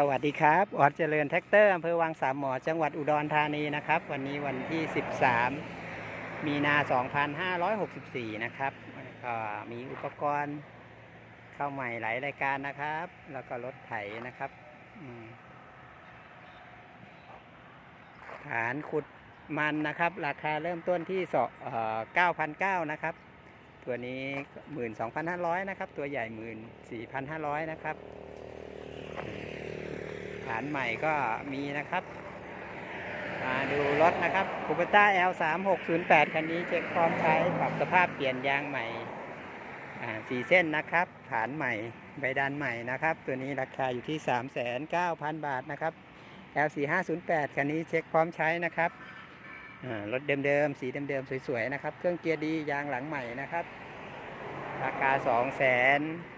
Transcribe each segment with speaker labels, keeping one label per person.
Speaker 1: สวัสดีครับออดเจริญแท็กเตอร์อำเภอวังสามหมอจังหวัดอุดรธานีนะครับ วันนี้วันที่ 13 มีนา 2564 นะครับก็มีอุปกรณ์เข้าใหม่หลายรายการนะครับ แล้วก็รถไถนะครับฐานขุดมันนะครับ ราคาเริ่มต้นที่สเอ่อ9,900 นะครับ ตัวนี้ 12,500 นะครับ ตัวใหญ่ 14,500 นะครับ ฐานใหม่ก็มีนะครับ มาดูรถนะครับคูปต้า L 3 6 0 8 คันนี้เช็คพร้อมใช้ปรับสภาพเปลี่ยนยางใหม่สี่เส้นนะครับ ฐานใหม่ใบดันใหม่นะครับ ตัวนี้ราคาอยู่ที่ 39,000 บาทนะครับ L 4 5 0 8 คันนี้เช็คพร้อมใช้นะครับรถเดิมๆ สีเดิมๆ สวยๆ นะครับ เครื่องเกียร์ดี ยางหลังใหม่นะครับ ราคา 2 0 0 0 0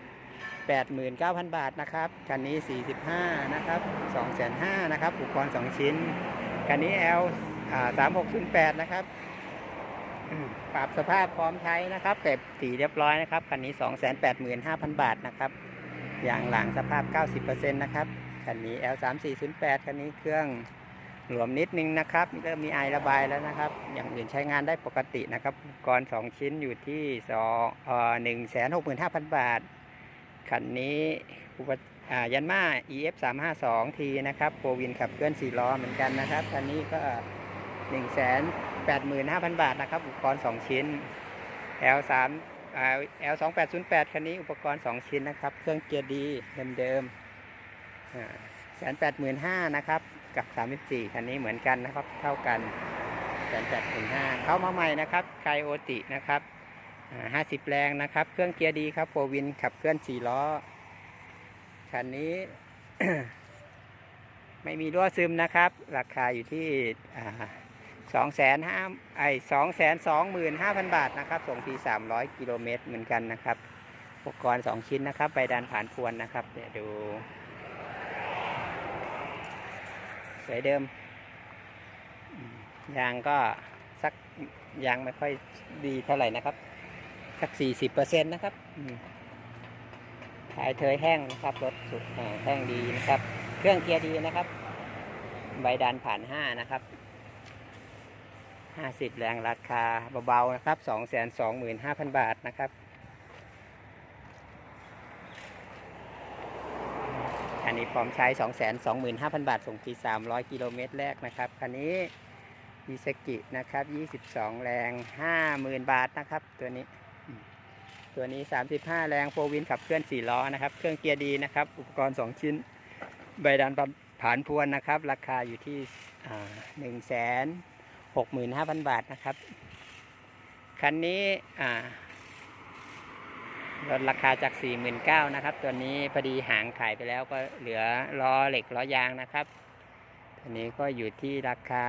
Speaker 1: 89,000 บาทนะครับคันนี้ 45 นะครับ2,500นะครับอุปกรณ์ 2 ชิ้น คันนี้ L 3608 นะครับ ปรับสภาพพร้อมใช้นะครับเก็บสีเรียบร้อยนะครับ คันนี้ 285,000 บาทนะครับยางหลังสภาพ 90%นะครับ คันนี้ L 3408คันนี้เครื่องหลวมนิดนึงนะครับ เริ่มมีไอระบายแล้วนะครับ อย่างอื่นใช้งานได้ปกตินะครับอุปกรณ์2ชิ้นอยู่ที่2เอ่อ165,000 บาท คันนี้อุปอ่ายันมา EF 3 5 2 T นะครับโปรวินขับเคลื่อน4ล้อเหมือนกันนะครับคันนี้ก็ 1 8 5 0 0 0 บาทนะครับ อุปกรณ์ 2 ชิ้น L 3อ่า L 2 8 0 8คันนี้อุปกรณ์ 2 ชิ้นนะครับ เครื่องเกียร์ดีเดิมๆอ่าแสนแปดหมื่นห้านะครับกับ 34 คันนี้เหมือนกันนะครับ เท่ากันแสนแปดหมื่นห้าเข้ามาใหม่นะครับไคโอตินะครับ ห้าสิบแรงนะครับ เครื่องเกียร์ดีครับโฟวินขับเคลื่อนสี่ล้อ คันนี้ ไม่มีรั่วซึมนะครับ ราคาอยู่ที่สองแสนห้าไอสองแสนสองหมื่นห้าพันบาทนะครับ ส่งทีสามร้อยกิโลเมตรเหมือนกันนะครับ อุปกรณ์สองชิ้นนะครับ ใบดันผ่านพวนนะครับ เดี๋ยวดูสวยเดิมอืมยางก็สักยางไม่ค่อยดีเท่าไหร่นะครับ สักสี่สิบเปอร์เซ็นต์นะครับถ่ายเทยแห้งนะครับ รถสุดแห้งดีนะครับ เครื่องเกียร์ดีนะครับ ใบดันผ่านห้านะครับห้าสิบแรงราคาเบาๆนะครับสองแสนสองหมื่นห้าพันบาทนะครับอันนี้พร้อมใช้สองแสนสองหมื่นห้าพันบาท ส่งทีสามร้อยกิโลเมตรแรกนะครับ คันนี้อิสกินะครับ 22 แรง 50,000 บาทนะครับ ตัวนี้ ตัวนี้ 35 แรงโฟวินขับเคลื่อน 4 ล้อนะครับ เครื่องเกียร์ดีนะครับ อุปกรณ์ 2 ชิ้น ใบดันผ่านพวนนะครับ ราคาอยู่ที่หนึ่งแสนหกหมื่นห้าพันบาทนะครับ คันนี้ลดราคาจาก 49,000นะครับ ตัวนี้พอดีหางขายไปแล้วก็เหลือล้อเหล็กล้อยางนะครับ ตัวนี้ก็อยู่ที่ราคา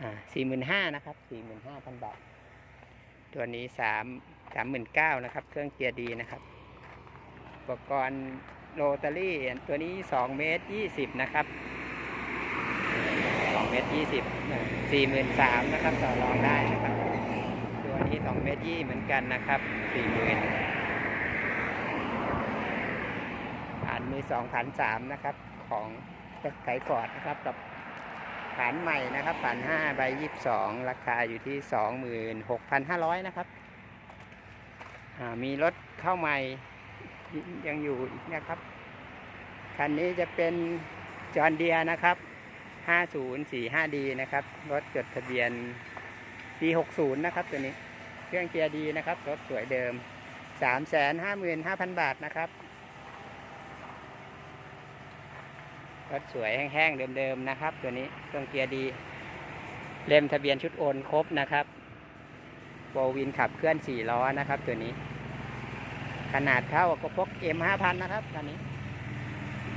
Speaker 1: อ่าสี่หมื่นห้านะครับสี่หมื่นห้าพันบาท ตัวนี้สาม สามหมื่นเก้านะครับ เครื่องเกียร์ดีนะครับ อุปกรณ์โรตารี่ตัวนี้สองเมตรยี่สิบนะครับสองเมตรยี่สิบสี่หมื่นสามนะครับต่อรองได้นะครับ ตัวนี้สองเมตรยี่เหมือนกันนะครับสี่หมื่นผ่านมือสองพันสามนะครับ ของไทยฟอร์ดนะครับกับฐานใหม่นะครับฐานห้าใบยี่สิบสองราคาอยู่ที่สองหมื่นหกพันห้าร้อยนะครับ มีรถเข้าใหม่ยังอยู่อีกนะครับ คันนี้จะเป็นจอห์นเดียนะครับ 5045D นะครับ รถจดทะเบียนปี60 นะครับตัวนี้ เครื่องเกียร์ดีนะครับ รถสวยเดิม 355,000 บาทนะครับ รถสวยแห้งๆเดิมๆนะครับ ตัวนี้ เครื่องเกียร์ดี เล่มทะเบียนชุดโอนครบนะครับ โบวินขับเคลื่อน4ล้อนะครับ ตัวนี้ ขนาดเท่ากับพวก M5000 นะครับคันนี้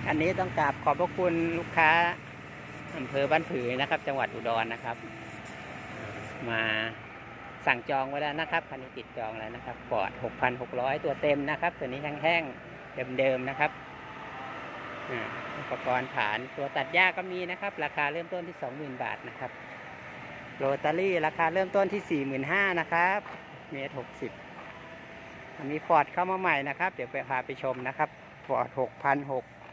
Speaker 1: อันนี้ต้องกราบขอบพระคุณลูกค้าอำเภอบ้านผือนะครับ จังหวัดอุดรนะครับ มาสั่งจองไว้แล้วนะครับคันนี้ติดจองแล้วนะครับปอด6,600 ตัวเต็มนะครับ ตัวนี้แห้งๆเดิมๆนะครับอุปกรณ์ฐานตัวตัดหญ้าก็มีนะครับ ราคาเริ่มต้นที่ 20,000 บาทนะครับ โรตารี่ราคาเริ่มต้นที่ 45,000นะครับเมตร60มีฟอร์ดเข้ามาใหม่นะครับ เดี๋ยวไปพาไปชมนะครับฟอร์ด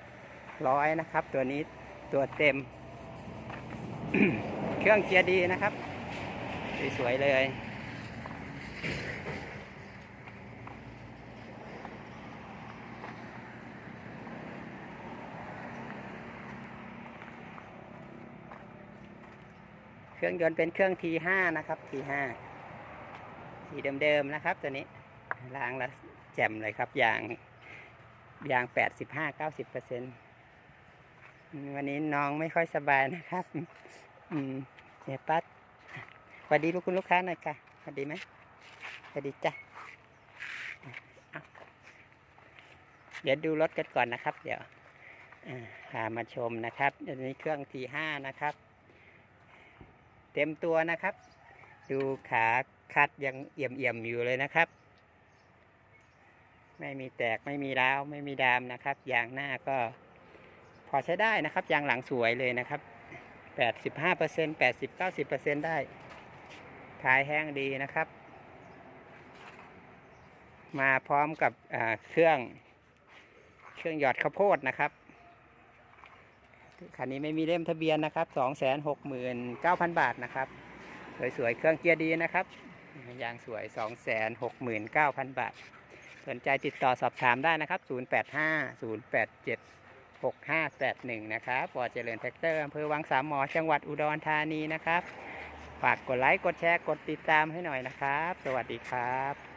Speaker 1: 6,600ร้อยนะครับ ตัวนี้ตัวเต็ม เครื่องเกียร์ดีนะครับ สวยๆเลย เครื่องยนต์เป็นเครื่อง T5 นะครับ T5 สีเดิมๆนะครับ ตัวนี้ล้างแล้วแจ่มเลยครับยางยาง 85-90%เปอร์เซ็นต์วันนี้น้องไม่ค่อยสบายนะครับ อืมเดี๋ยวปัดสวัสดีลูกคุณลูกค้าหน่อยค่ะสวัสดีไหมสวัสดีจ้ะเอาเดี๋ยวดูรถกันก่อนนะครับ เดี๋ยวอ่าพามาชมนะครับอันนี้เครื่อง T5 นะครับ เต็มตัวนะครับ ดูขาคัดยังเอี่ยมเอี่ยมๆอยู่เลยนะครับ ไม่มีแตกไม่มีร้าวไม่มีดามนะครับยางหน้าก็พอใช้ได้นะครับยางหลังสวยเลยนะครับ85% 80 90%ได้ท้ายแห้งดีนะครับ มาพร้อมกับเครื่อง เครื่องหยอดข้าวโพดนะครับ คันนี้ไม่มีเล่มทะเบียนนะครับ269,000บาทนะครับสวยๆเครื่องเกียร์ดีนะครับยางสวย269,000บาท สนใจติดต่อสอบถามได้นะครับ085 087 6581นะครับปอเจริญแท็กเตอร์อำเภอวังสามหมอจังหวัดอุดรธานีนะครับ ฝากกดไลค์ กดแชร์ กดติดตามให้หน่อยนะครับ สวัสดีครับ